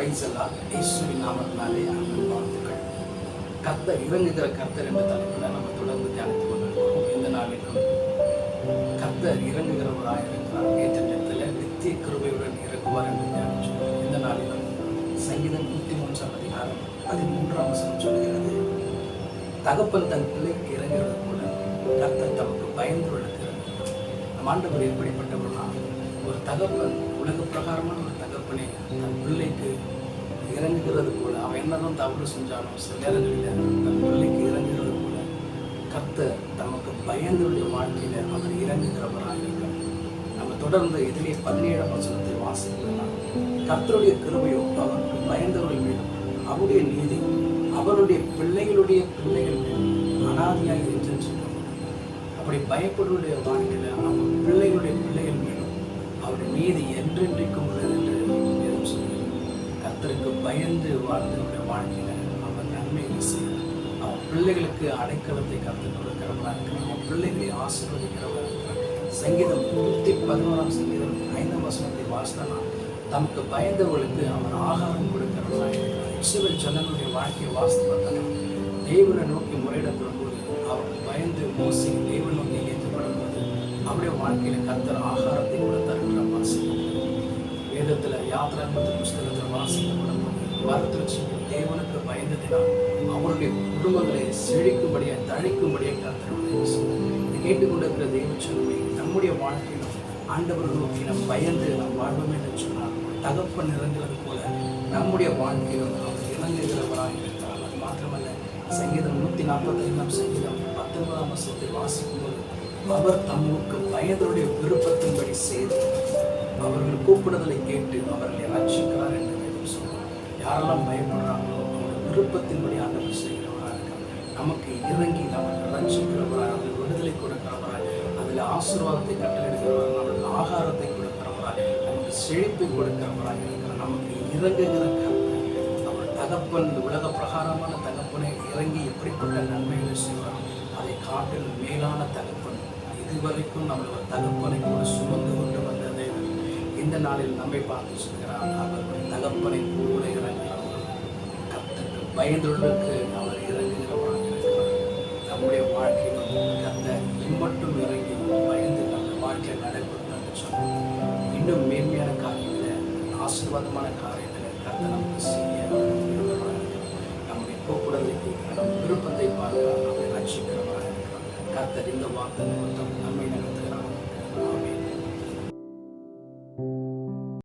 Price இயேசுவின் நாமத்தினாலே அன்பு வாழ்த்துக்கள். கர்த்தர் இறங்குகிற கர்த்தர் என்ற தலைப்பில் நம்ம தொடர்ந்து தியானித்துக் கொண்டிருக்கிறோம். இந்த நாளிலும் கர்த்தர் இறங்குகிறவராக இருக்கிறார். ஏற்ற நேரத்தில் நித்திய கிருபையுடன் இறங்குவார் என்று தியானிச்சோம். இந்த நாளிலும் சங்கீதம் நூற்றி மூன்றாம் அதிகாரம் பதிமூன்றாம் வசனம் சொல்கிறது தகப்பன் தன் பிள்ளைக்கு இறங்குகிறது போல கர்த்தர் தமக்கு பயந்து விடுகிறது நம் ஆண்டவர் எப்படிப்பட்டவர்களாக ஒரு தகப்பன் உலக பிரகாரமான ஒரு தகப்பனே தன் பிள்ளைக்கு இறங்குகிறது போல அவன் என்னதான் தவறு செஞ்சாலும் சில நேரங்களில் தன் பிள்ளைக்கு இறங்குகிறது போல கத்த தமக்கு பயந்துடைய வாழ்க்கையில அவர் இறங்குகிறவராக இருக்கிறார் நம்ம தொடர்ந்து இதிலே பதினேழாம் வசனத்தை வாசிக்கலாம். கர்த்தருடைய கிருபையோ அவருக்கு பயந்தவர்கள் மீதும் அவருடைய நீதி அவருடைய பிள்ளைகளுடைய பிள்ளைகள் மீதும் அனாதியாய் என்று அப்படி பயப்படுவருடைய வாழ்க்கையில் அவங்க பிள்ளைகளுடைய பிள்ளைகள் மீது அவருடைய நீதி என்றென்றைக்கும் உள்ளது என்று வேதம் சொல்கிறது. கர்த்தருக்கு பயந்து வாழ்ந்தவருடைய வாழ்க்கையில் அவன் நன்மைகளை செய்கிறார் அவன் பிள்ளைகளுக்கு அடைக்கலத்தை கற்றுக் கொடுக்கிறவனா இருக்கிறான் அவன் பிள்ளைகளை ஆசீர்வதிக்கிறவனா இருக்கிறான் சங்கீதம் நூற்றி பதினோராம் சங்கீதம் ஐந்தாம் வசனத்தை வாசித்தனா தமக்கு பயந்தவர்களுக்கு அவன் ஆகாரம் கொடுக்கிறவனா இருக்கிறான் இஸ்ரவேல் ஜனங்களுடைய வாழ்க்கையை வாசித்து பார்த்தானா தேவனை நோக்கி முறையிடப்படும் போது அவர் பயந்து மோசி நம்முடைய அவருடைய வாழ்க்கையில கர்த்தர் ஆகாரத்தை கூட தருகிற நாம் வாசிக்கிறோம் வேதத்துல யாத்திராமத்து புஸ்தகத்தில் வாசிக்கப்படும் போது தேவனுக்கு பயந்ததினால் அவருடைய குடும்பங்களை செழிக்கும்படியாக தழைக்கும்படியாக கத்தர் உதவி செய்தார். கேட்டுக்கொண்டிருக்கிற தேவ சொல்லுமே நம்முடைய வாழ்க்கையிலும் ஆண்டவர் நோக்கி நம் பயந்து நாம் வாழ்வோம் என்று சொன்னால் தகப்பன் இறங்குறது போல நம்முடைய வாழ்க்கையிலும் அவர் இறங்குகிறவராக இருக்கிறார். அது மாத்திரமல்ல சங்கீதம் நூற்றி நாற்பத்தைந்தாம் சங்கீதம் பத்தொன்பதாம் வருஷத்தை வாசிக்கும்போது அவர் தமக்கு பயந்தருடைய விருப்பத்தின்படி செய்து அவர்கள் கூப்பிடுதலை கேட்டு அவர்களை ஆட்சிக்கிறார் என்று வேதம் சொல்றார் யாரெல்லாம் பயப்படுறாங்களோ அவங்க விருப்பத்தின்படி ஆண்டவர் செய்கிறவராக நமக்கு இறங்கி நமக்கு ரட்சிக்கிறவராக அதில் விடுதலை கொடுக்கிறவராய் அதில் ஆசீர்வாதத்தை கட்டளிடுகிறவராக நமக்கு ஆகாரத்தை கொடுக்கிறவராய் நமக்கு செழிப்பை கொடுக்கிறவராக இருக்கிற நமக்கு இறங்குகிற அவர் தகப்பன் இந்த உலக பிரகாரமான தகப்பனை இறங்கி எப்படிப்பட்ட நன்மைகளை செய்வார்? அதை காட்டில் மேலான தகப்பன் இதுவரைக்கும் நம்மளோட தகப்பனை கூட சுமந்து கொண்டு வந்தது இந்த நாளில் நம்மை பார்த்து சொல்கிறார் அவர் தகப்பனை கூட இறங்குகிறவர் கத்தருக்கு பயந்துள்ளருக்கு அவர் இறங்குகிறவராக இருக்கிறார் நம்முடைய வாழ்க்கையில் கத்த இம்மட்டும் இறங்கி பயந்து நம்ம வாழ்க்கையில் நடைபெறும் என்று சொன்னோம் இன்னும் மேன்மையான காரியங்களை ஆசீர்வாதமான காரியங்களை கத்த நமக்கு செய்ய நம்முடைய கூப்பிடுதலை நம்ம நம் விருப்பத்தை பார்க்க நம்மை ரட்சிக்கிறவராக இருக்கிறார். இந்த வார்த்தை